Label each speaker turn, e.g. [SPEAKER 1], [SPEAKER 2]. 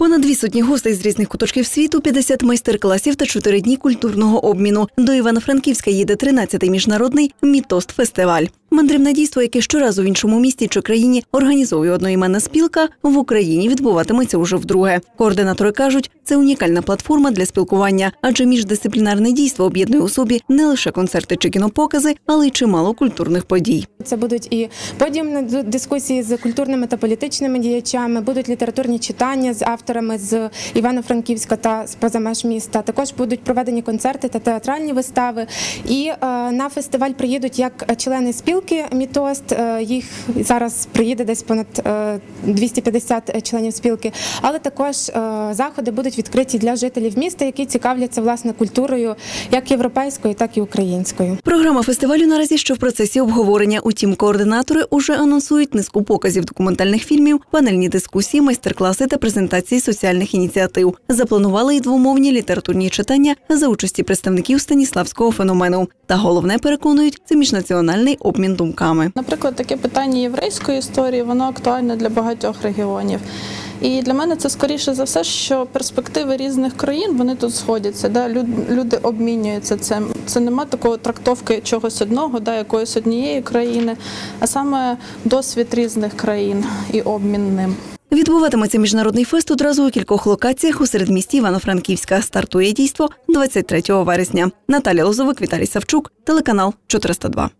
[SPEAKER 1] Понад дві сотні гостей з різних куточків світу, 50 майстер-класів та 4 дні культурного обміну. До Івано-Франківська їде 13-й міжнародний мітост фестиваль. Мандрівне дійство, яке щоразу в іншому місті чи країні організовує одноіменна спілка, в Україні відбуватиметься уже вдруге. Координатори кажуть, це унікальна платформа для спілкування, адже міждисциплінарне дійство об'єднує у собі не лише концерти чи кінопокази, але й чимало культурних подій.
[SPEAKER 2] Це будуть і подіумні дискусії з культурними та політичними діячами, будуть літературні читання з авторами з Івано-Франківська та з поза меж міста. Також будуть проведені концерти та театральні вистави. І е, на фестиваль приїдуть як члени спілки Мітост. е, їх зараз приїде десь понад е, 250 членів спілки, але також е, заходи будуть відкриті для жителів міста, які цікавляться власне культурою, як європейською, так і українською.
[SPEAKER 1] Програма фестивалю наразі що в процесі обговорення. Утім, координатори уже анонсують низку показів документальних фільмів, панельні дискусії, майстер-класи та презентації соціальних ініціатив. Запланували й двомовні літературні читання за участі представників станіславського феномену. Та головне переконують це міжнаціональний обмін думками.
[SPEAKER 3] Наприклад, таке питання єврейської історії, воно актуальне для багатьох регіонів. І для мене це скоріше за все, що перспективи різних країн вони тут сходяться. Да? Люди обмінюються цим. Це нема такої трактовки чогось одного, да, якоїсь однієї країни, а саме досвід різних країн і обмін ним.
[SPEAKER 1] Відбуватиметься міжнародний фест одразу у кількох локаціях у середмісті Івано-Франківська. Стартує дійство 23 вересня. Наталя Лозовик, Віталій Савчук, телеканал 402.